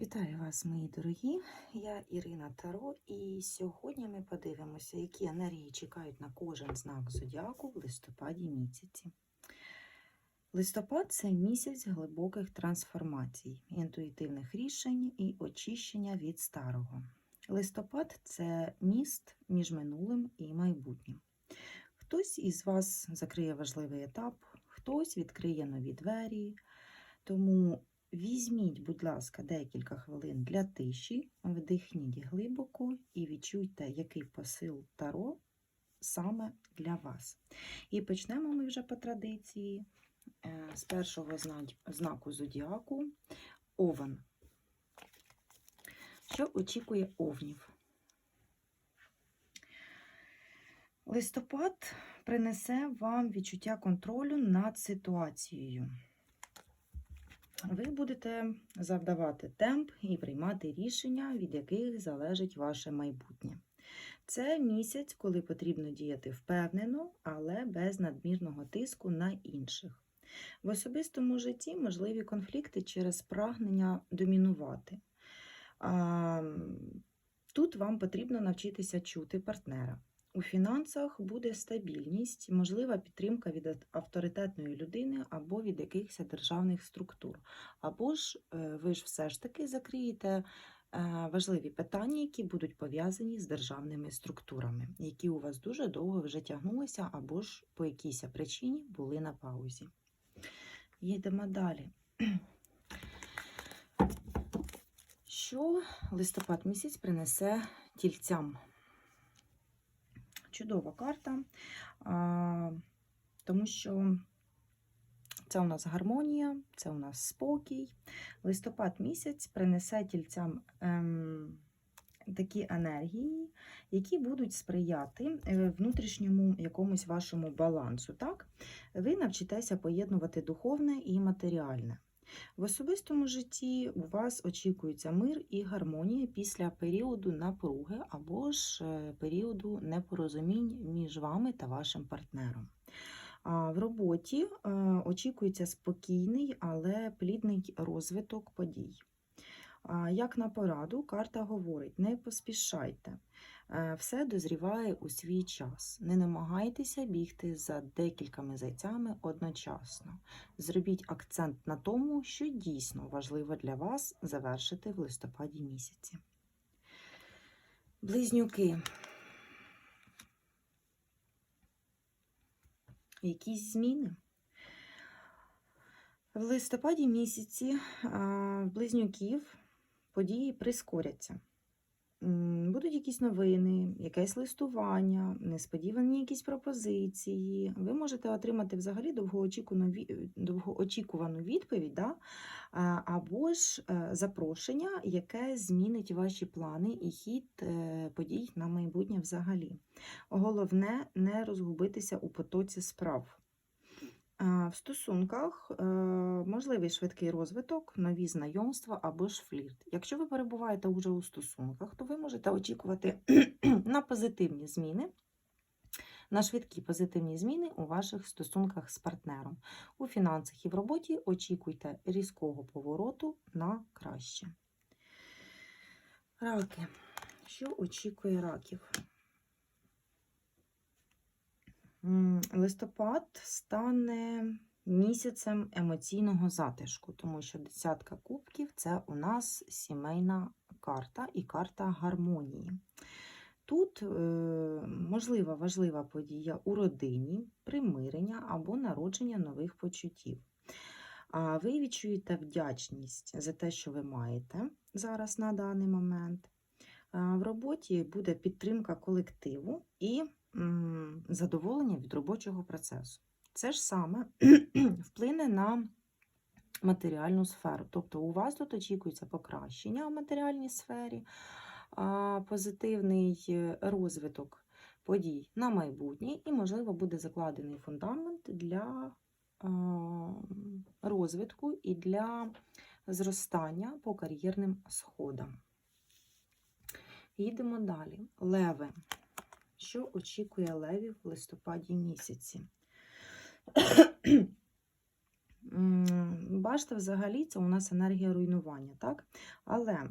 Вітаю вас, мої дорогі! Я Ірина Таро, і сьогодні ми подивимося, які енергії чекають на кожен знак зодіаку в листопаді місяці. Листопад це місяць глибоких трансформацій, інтуїтивних рішень і очищення від старого. Листопад це міст між минулим і майбутнім. Хтось із вас закриє важливий етап, хтось відкриє нові двері. Тому Візьміть, будь ласка, декілька хвилин для тиші, вдихніть глибоко і відчуйте, який посил таро саме для вас. І почнемо ми вже по традиції е, з першого знаку зодіаку Овен. Що очікує овнів? Листопад принесе вам відчуття контролю над ситуацією. Ви будете завдавати темп і приймати рішення, від яких залежить ваше майбутнє. Це місяць, коли потрібно діяти впевнено, але без надмірного тиску на інших. В особистому житті можливі конфлікти через прагнення домінувати. Тут вам потрібно навчитися чути партнера. У фінансах буде стабільність, можлива підтримка від авторитетної людини або від якихось державних структур. Або ж е, ви ж все ж таки закриєте е, важливі питання, які будуть пов'язані з державними структурами, які у вас дуже довго вже тягнулися, або ж по якійсь причині були на паузі. Їдемо далі. Що листопад місяць принесе тільцям? Чудова карта, тому що це у нас гармонія, це у нас спокій. Листопад місяць принесе тільцям ем, такі енергії, які будуть сприяти е, внутрішньому якомусь вашому балансу. Так? Ви навчитеся поєднувати духовне і матеріальне. В особистому житті у вас очікується мир і гармонія після періоду напруги або ж е, періоду непорозумінь між вами та вашим партнером. В роботі е, очікується спокійний, але плідний розвиток подій. Як на пораду, карта говорить: не поспішайте. Е, Все дозріває у свій час. Не намагайтеся бігти за декількома зайцями одночасно. Зробіть акцент на тому, що дійсно важливо для вас завершити в листопаді місяці. Близнюки. Якісь зміни? В листопаді місяці близнюків події прискоряться. Будуть якісь новини, якесь листування, несподівані якісь пропозиції. Ви можете отримати взагалі довгоочікувану, відповідь, да? або ж е, запрошення, яке змінить ваші плани і хід е, подій на майбутнє взагалі. Головне не розгубитися у потоці справ. В стосунках е, можливий швидкий розвиток, нові знайомства або ж флірт. Якщо ви перебуваєте вже у стосунках, то ви можете очікувати на позитивні зміни, на швидкі позитивні зміни у ваших стосунках з партнером. У фінансах і в роботі очікуйте різкого повороту на краще. Раки. Що очікує раків? Листопад стане місяцем емоційного затишку, тому що десятка кубків це у нас сімейна карта і карта гармонії. Тут е, можлива важлива подія у родині, примирення або народження нових почуттів. А ви відчуєте вдячність за те, що ви маєте зараз на даний момент. Роботі буде підтримка колективу і задоволення від робочого процесу. Це ж саме вплине на матеріальну сферу. Тобто у вас тут очікується покращення в матеріальній сфері, позитивний е, розвиток подій на майбутнє, і, можливо, буде закладений фундамент для розвитку і для зростання по кар'єрним сходам. Їдемо далі. Леви. Що очікує левів в листопаді місяці? Башта взагалі це у нас енергія руйнування, так? Але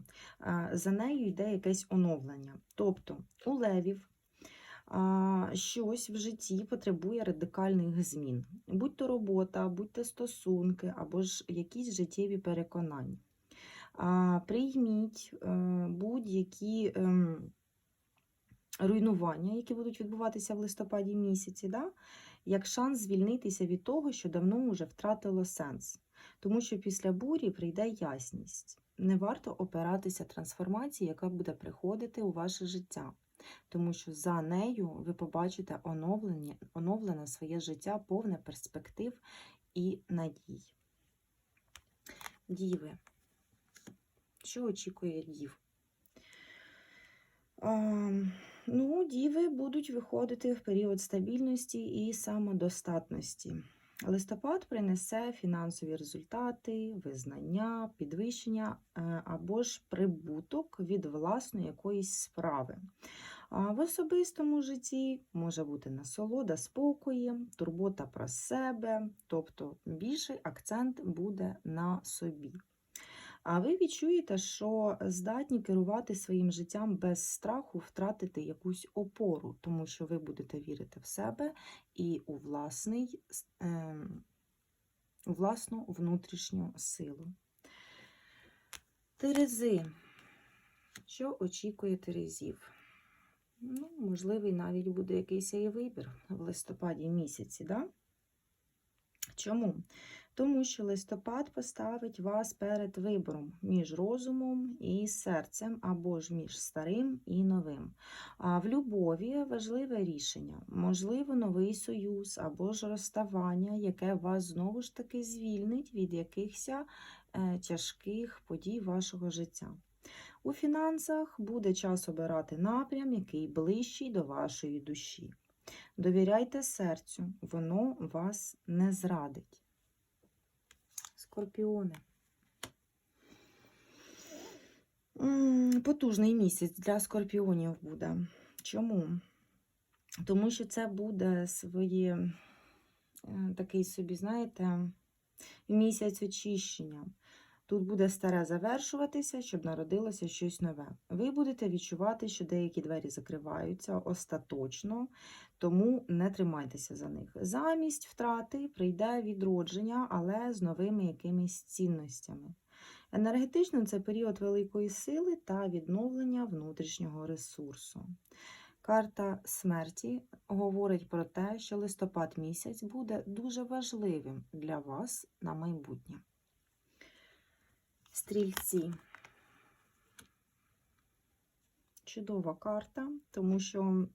за нею йде якесь оновлення. Тобто у левів щось в житті потребує радикальних змін. Будь то робота, будь то стосунки, або ж якісь життєві переконання. Прийміть е, будь-які ем, руйнування, які будуть відбуватися в листопаді місяці, да? як шанс звільнитися від того, що давно вже втратило сенс. Тому що після бурі прийде ясність. Не варто опиратися трансформації, яка буде приходити у ваше життя, тому що за нею ви побачите оновлення, оновлене своє життя, повне перспектив і надій. Діви. Що очікує дів? Ну, діви будуть виходити в період стабільності і самодостатності. Листопад принесе фінансові результати, визнання, підвищення е, або ж прибуток від власної якоїсь справи. А в особистому житті може бути насолода спокоєм, турбота про себе, тобто більший акцент буде на собі. А ви відчуєте, що здатні керувати своїм життям без страху втратити якусь опору, тому що ви будете вірити в себе і у власний, е, у власну внутрішню силу. Терези. Що очікує Терезів? Ну, можливий навіть буде якийсь і вибір в листопаді місяці, да? Чому? Тому що листопад поставить вас перед вибором між розумом і серцем, або ж між старим і новим. А в любові важливе рішення, можливо, новий союз або ж розставання, яке вас знову ж таки звільнить від якихось е, тяжких подій вашого життя. У фінансах буде час обирати напрям, який ближчий до вашої душі. Довіряйте серцю, воно вас не зрадить. Скорпіони. Потужний місяць для скорпіонів буде. Чому? Тому що це буде своє е, такий собі, знаєте, місяць очищення. Тут буде старе завершуватися, щоб народилося щось нове. Ви будете відчувати, що деякі двері закриваються остаточно, тому не тримайтеся за них. Замість втрати прийде відродження, але з новими якимись цінностями. Енергетично це період великої сили та відновлення внутрішнього ресурсу. Карта смерті говорить про те, що листопад місяць буде дуже важливим для вас на майбутнє. Стрільці. Чудова карта, тому що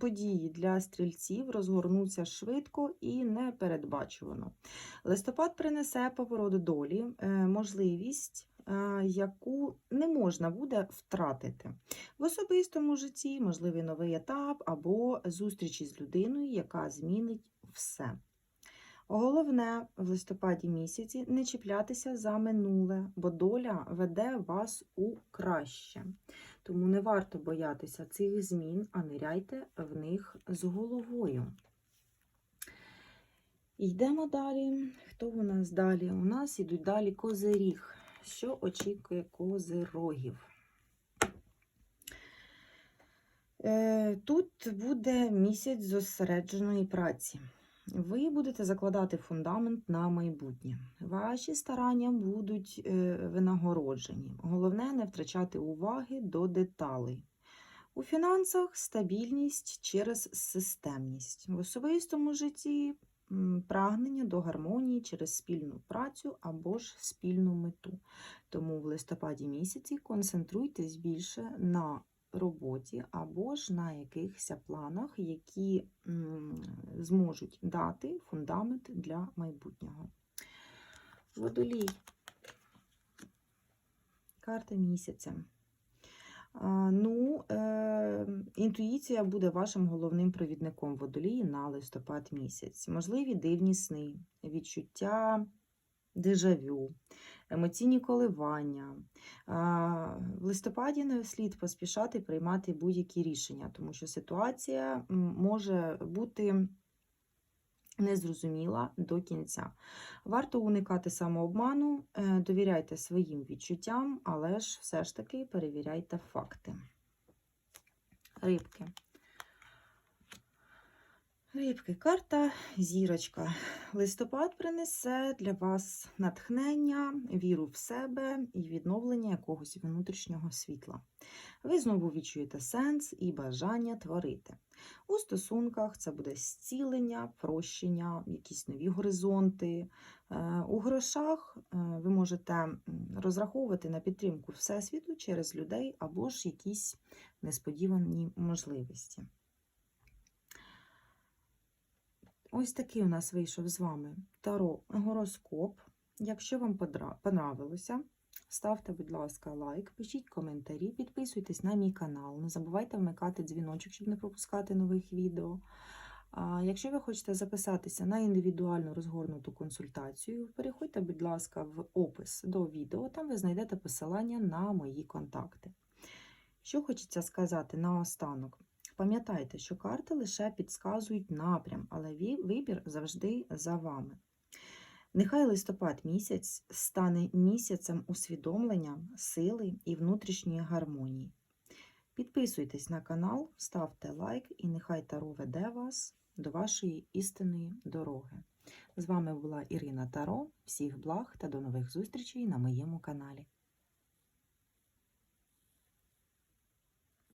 події для стрільців розгорнуться швидко і непередбачувано. Листопад принесе поворот долі, е, можливість, е, яку не можна буде втратити. В особистому житті можливий новий етап або зустрічі з людиною, яка змінить все. Головне в листопаді місяці не чіплятися за минуле, бо доля веде вас у краще. Тому не варто боятися цих змін, а ниряйте в них з головою. Йдемо далі. Хто у нас далі? У нас ідуть далі козиріг. Що очікує козирогів? Е, Тут буде місяць зосередженої праці. Ви будете закладати фундамент на майбутнє. Ваші старання будуть е, винагороджені. Головне не втрачати уваги до деталей. У фінансах стабільність через системність. В особистому житті прагнення до гармонії через спільну працю або ж спільну мету. Тому в листопаді місяці концентруйтесь більше на роботі або ж на якихось планах, які зможуть дати фундамент для майбутнього. Водолій. Карта місяця. Ну, е, інтуїція буде вашим головним провідником водолії на листопад місяць. Можливі дивні сни, відчуття дежавю, емоційні коливання. В листопаді не слід поспішати приймати будь-які рішення, тому що ситуація може бути не зрозуміла до кінця. Варто уникати самообману, е, довіряйте своїм відчуттям, але ж все ж таки перевіряйте факти. Рибки. Рибки, карта зірочка. Листопад принесе для вас натхнення, віру в себе і відновлення якогось внутрішнього світла. Ви знову відчуєте сенс і бажання творити. У стосунках це буде зцілення, прощення, якісь нові горизонти. Е, У грошах е, ви можете розраховувати на підтримку Всесвіту через людей або ж якісь несподівані можливості. Ось такий у нас вийшов з вами Таро гороскоп. Якщо вам понравилося, ставте, будь ласка, лайк, пишіть коментарі, підписуйтесь на мій канал. Не забувайте вмикати дзвіночок, щоб не пропускати нових відео. А якщо ви хочете записатися на індивідуальну розгорнуту консультацію, переходьте, будь ласка, в опис до відео, там ви знайдете посилання на мої контакти. Що хочеться сказати наостанок. Пам'ятайте, що карти лише підказують напрям, але вибір завжди за вами. Нехай листопад місяць стане місяцем усвідомлення, сили і внутрішньої гармонії. Підписуйтесь на канал, ставте лайк, і нехай Таро веде вас до вашої істинної дороги. З вами була Ірина Таро. Всіх благ та до нових зустрічей на моєму каналі.